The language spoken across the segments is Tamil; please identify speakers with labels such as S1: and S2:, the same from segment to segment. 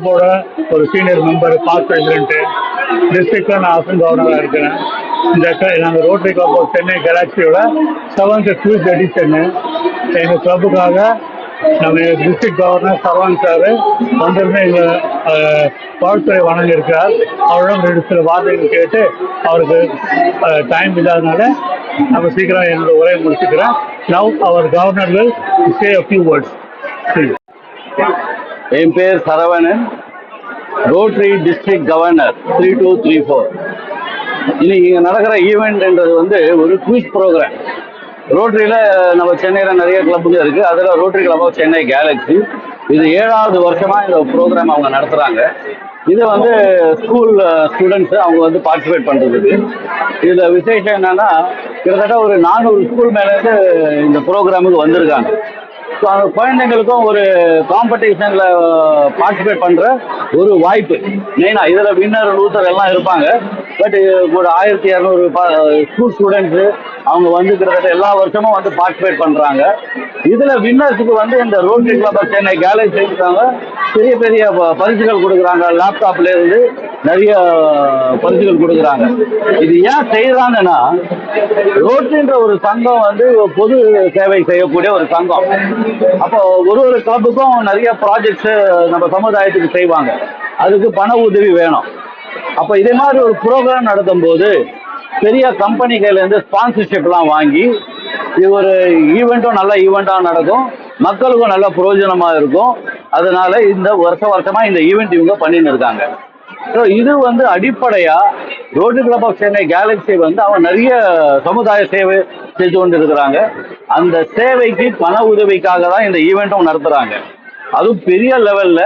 S1: கிளப்போட ஒரு சீனியர் மெம்பர் பாஸ் பிரசிடென்ட்டு டிஸ்ட்ரிக்டில் நான் அசன் கவர்னராக இருக்கிறேன். இந்த நாங்கள் ரோட்டரி கிளப் ஆஃப் சென்னை கேலாக்சியோட செவன்த் குவிஸ் எடிஷனு எங்கள் கிளப்புக்காக நம்ம டிஸ்ட்ரிக்ட் கவர்னர் சரவண் சார் வந்திருந்து எங்கள் வாழ்த்துறை வணங்கியிருக்கிறார் அவரிடம் ரெண்டு சில வார்த்தைகள் கேட்டு அவருக்கு டைம் இல்லாதனால நம்ம சீக்கிரம் என்னோட உரையை முடிச்சுக்கிறேன். Now our governor will say a words words.
S2: என் பேர் Saravanan. Rotary district governor three two three four இன்னைக்கு இங்கே நடக்கிற ஈவெண்ட்ன்றது வந்து ஒரு குவிஸ் ப்ரோக்ராம் ரோட்டரியில் நம்ம சென்னையில் நிறைய கிளப்புங்க இருக்குது அதில் rotary club of Chennai galaxy இது ஏழாவது வருஷமாக இந்த ப்ரோக்ராம் அவங்க நடத்துகிறாங்க இது வந்து ஸ்கூல் ஸ்டூடெண்ட்ஸு அவங்க வந்து பார்ட்டிசிபேட் பண்ணுறதுக்கு இதில் விசேஷம் என்னன்னா கிட்டத்தட்ட ஒரு நானூறு ஸ்கூல் மேலேருந்து இந்த ப்ரோக்ராமுக்கு வந்திருக்காங்க. ஸோ அந்த குழந்தைங்களுக்கும் ஒரு காம்படிஷனில் பார்ட்டிசிபேட் பண்ணுற ஒரு வாய்ப்பு. மெயினாக இதில் வின்னர் லூசர் எல்லாம் இருப்பாங்க. பட் ஒரு ஆயிரத்தி இரநூறு ஸ்கூல் ஸ்டூடெண்ட்ஸு அவங்க வந்து கிட்டத்தட்ட எல்லா வருஷமும் வந்து பார்ட்டிசிபேட் பண்ணுறாங்க இதில் வின்னர்ஸுக்கு வந்து இந்த ரோட்டரி கிளப் சென்னை கேலரி இருக்காங்க பெரிய பெரிய பரிசுகள் கொடுக்குறாங்க. லேப்டாப்ல இருந்து நிறைய பரிசுகள் கொடுக்குறாங்க. இது ஏன் செய்யறாங்கன்னா ரோட்டுன்ற ஒரு சங்கம் வந்து பொது சேவை செய்யக்கூடிய ஒரு சங்கம். அப்போ ஒரு ஒரு கிளப்புக்கும் நிறைய ப்ராஜெக்ட்ஸ் நம்ம சமுதாயத்துக்கு செய்வாங்க. அதுக்கு பண உதவி வேணும். அப்போ இதே மாதிரி ஒரு ப்ரோக்ராம் நடத்தும் போது பெரிய கம்பெனிகள்லேருந்து ஸ்பான்சர்ஷிப்லாம் வாங்கி இது ஒரு ஈவெண்ட்டும் நல்ல ஈவெண்ட்டாக நடக்கும். மக்களுக்கும் நல்ல பிரயோஜனமாக இருக்கும். அதனால இந்த வருஷ வருஷமாக இந்த ஈவெண்ட் இவங்க பண்ணின்னு இருக்காங்க. ஸோ இது வந்து அடிப்படையாக rotary club of Chennai galaxy வந்து அவங்க நிறைய சமுதாய சேவை செஞ்சு கொண்டு இருக்கிறாங்க அந்த சேவைக்கு பண உதவிக்காக தான் இந்த ஈவெண்ட்டும் நடத்துகிறாங்க அதுவும் பெரிய லெவல்ல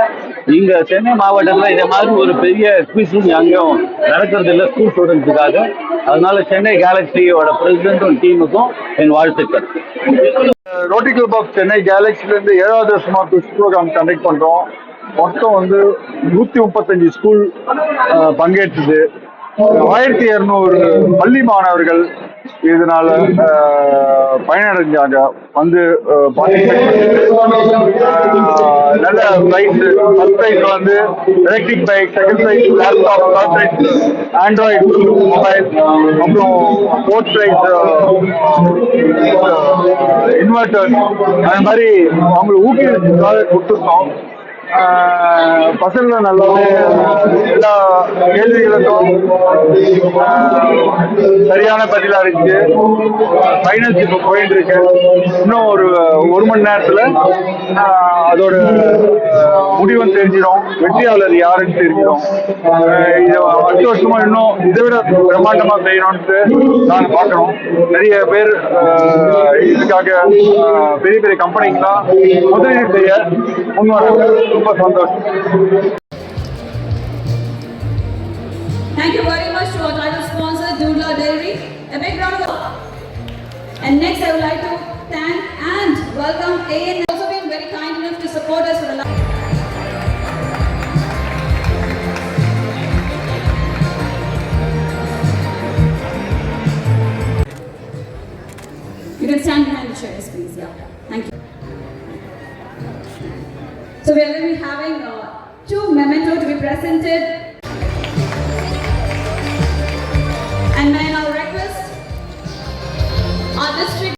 S2: இங்க சென்னை மாவட்டத்தில் இந்த மாதிரி ஒரு பெரிய எக்ஸிபிஷன் அங்கேயும் நடக்கிறது இல்லை ஸ்கூல் ஸ்டூடெண்ட்ஸுக்காக அதனால சென்னை கேலக்சியோட பிரசிடண்டும் டீமுக்கும் என் வாழ்த்துக்கள்.
S3: ரோட்டரி கிளப் ஆஃப் சென்னை கேலக்சிலேருந்து ஏழாவது வருஷமா குவிஸ் ப்ரோக்ராம் கண்டக்ட் பண்ணுறோம் மொத்தம் வந்து நூற்றி முப்பத்தஞ்சு ஸ்கூல் பங்கேற்றுது. ஆயிரத்தி இரநூறு பள்ளி மாணவர்கள் இதனால பயனடைஞ்சாங்க. வந்து நல்ல ப்ரைஸ் ஃபர்ஸ்ட் ப்ரைஸ் வந்து electric bike second prize laptop third prize android mobile அப்புறம் ஃபோர்த் ப்ரைஸ் இன்வெர்டர் அந்த மாதிரி அவங்களுக்கு ஊக்குவிக்கிறதுக்காக கொடுத்துருக்கோம். ஆஹ் நல்லாவே எல்லா கேள்விகளுக்கும் சரியான பதிலா இருக்கு. ஃபைனல்ஸ் இப்போ போயிட்டு இருக்கு. இன்னும் ஒரு ஒரு மணி நேரத்துல அதோட முடிவும் தெரிஞ்சிடும். வெற்றியாளர் யாருன்னு தெரிஞ்சிடும். இது அடுத்த வருஷமா இன்னும் இதை விட பிரம்மாண்டமா செய்யணும்ட்டு நாங்க பார்க்கறோம் நிறைய பேர் இதுக்காக பெரிய பெரிய கம்பெனிக்கெல்லாம் முதலீடு செய்ய முன்வராங்க ரொம்ப சந்தோஷம்.
S4: Thank you very A big round of applause. And next, I would like to thank and welcome AN. Also been very kind enough to support us for the last. You can stand behind the chairs, please. Yeah, thank you. So we are going to be having uh, two memento to be presented